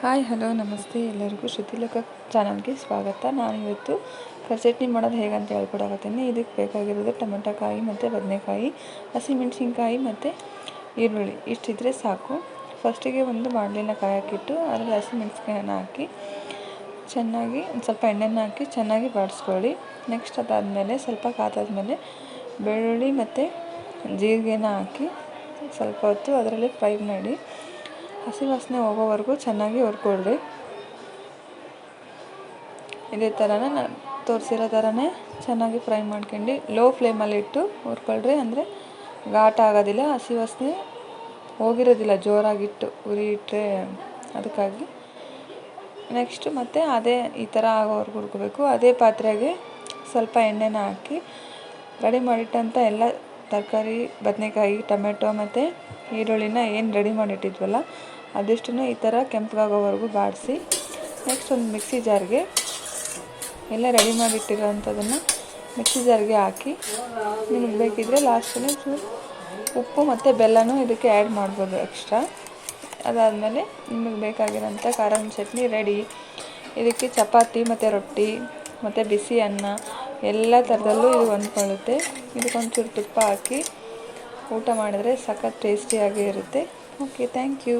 Hi, hello, ನಮಸ್ತೆ. ಎಲ್ಲರಿಗೂ ಶ್ರುತಿಲೋಕ ಚಾನಲ್ಗೆ ಸ್ವಾಗತ. ನಾನು ಇವತ್ತು ಕರ್ಚಟ್ನಿ ಮಾಡೋದು ಹೇಗಂತ ಹೇಳ್ಕೊಡಕತ್ತೀನಿ. ಇದಕ್ಕೆ ಬೇಕಾಗಿರೋದು ಟೊಮೆಟೊಕಾಯಿ ಮತ್ತು ಬದನೆಕಾಯಿ ಹಸಿಮೆಣ್ಸಿನ್ಕಾಯಿ ಮತ್ತು ಈರುಳ್ಳಿ. ಇಷ್ಟಿದ್ರೆ ಸಾಕು. ಫಸ್ಟಿಗೆ ಒಂದು ಬಾಣಲಿನ ಹಾಕಿಟ್ಟು ಅದರಲ್ಲಿ ಹಸಿಮೆಣ್ಸಿನ್ಕಾಯನ್ನ ಹಾಕಿ ಚೆನ್ನಾಗಿ ಒಂದು ಸ್ವಲ್ಪ ಎಣ್ಣೆನ ಹಾಕಿ ಚೆನ್ನಾಗಿ ಬಾಡಿಸ್ಕೊಳ್ಳಿ. ನೆಕ್ಸ್ಟ್ ಅದಾದಮೇಲೆ ಸ್ವಲ್ಪ ಕಾದಾದ್ಮೇಲೆ ಬೆಳ್ಳುಳ್ಳಿ ಮತ್ತು ಜೀರಿಗೆನ ಹಾಕಿ ಸ್ವಲ್ಪ ಹೊತ್ತು ಅದರಲ್ಲಿ ಫ್ರೈ ಮಾಡಿ ಹಸಿ ವಾಸನೆ ಹೋಗೋವರೆಗೂ ಚೆನ್ನಾಗಿ ಹುರ್ಕೊಳ್ರಿ. ಇದೇ ಥರನೇ ನಾನು ತೋರಿಸಿರೋ ಥರನೇ ಚೆನ್ನಾಗಿ ಫ್ರೈ ಮಾಡ್ಕೊಂಡು ಲೋ ಫ್ಲೇಮಲ್ಲಿ ಇಟ್ಟು ಹುರ್ಕೊಳ್ರಿ. ಅಂದರೆ ಘಾಟ ಆಗೋದಿಲ್ಲ, ಹಸಿ ವಾಸನೆ ಹೋಗಿರೋದಿಲ್ಲ, ಜೋರಾಗಿಟ್ಟು ಉರಿ ಇಟ್ಟರೆ ಅದಕ್ಕಾಗಿ. ನೆಕ್ಸ್ಟು ಮತ್ತೆ ಅದೇ ಈ ಥರ ಆಗೋವರೆಗೂ ಹುರ್ಕೋಬೇಕು. ಅದೇ ಪಾತ್ರೆಗೆ ಸ್ವಲ್ಪ ಎಣ್ಣೆನ ಹಾಕಿ ರೆಡಿ ಮಾಡಿಟ್ಟಂಥ ಎಲ್ಲ ತರಕಾರಿ, ಬದನೆಕಾಯಿ, ಟೊಮೆಟೊ ಮತ್ತು ಈರುಳ್ಳಿನ ಏನು ರೆಡಿ ಮಾಡಿಟ್ಟಿದ್ವಲ್ಲ, ಅದಿಷ್ಟನ್ನು ಈ ಥರ ಕೆಂಪಗಾಗೋವರೆಗೂ ಬಾಡಿಸಿ ನೆಕ್ಸ್ಟ್ ಒಂದು ಮಿಕ್ಸಿ ಜಾರ್ಗೆ ಎಲ್ಲ ರೆಡಿ ಮಾಡಿಟ್ಟಿರೋಂಥದ್ದನ್ನು ಮಿಕ್ಸಿ ಜಾರ್ಗೆ ಹಾಕಿ, ನಿಮಗೆ ಬೇಕಿದ್ದರೆ ಲಾಸ್ಟಲ್ಲಿ ಉಪ್ಪು ಮತ್ತು ಬೆಲ್ಲನೂ ಇದಕ್ಕೆ ಆ್ಯಡ್ ಮಾಡ್ಬೋದು ಎಕ್ಸ್ಟ್ರಾ ಅದಾದಮೇಲೆ ನಿಮಗೆ ಬೇಕಾಗಿರೋಂಥ ಖಾರದ ಚಟ್ನಿ ರೆಡಿ ಇದಕ್ಕೆ ಚಪಾತಿ ಮತ್ತು ರೊಟ್ಟಿ ಮತ್ತು ಬಿಸಿ ಅನ್ನ, ಎಲ್ಲ ಥರದಲ್ಲೂ ಇದು ಹೊಂದ್ಕೊಳ್ಳುತ್ತೆ ಇದಕ್ಕೊಂಚೂರು ತುಪ್ಪ ಹಾಕಿ ಊಟ ಮಾಡಿದ್ರೆ ಸಖತ್ ಟೇಸ್ಟಿಯಾಗಿ ಇರುತ್ತೆ. Okay thank you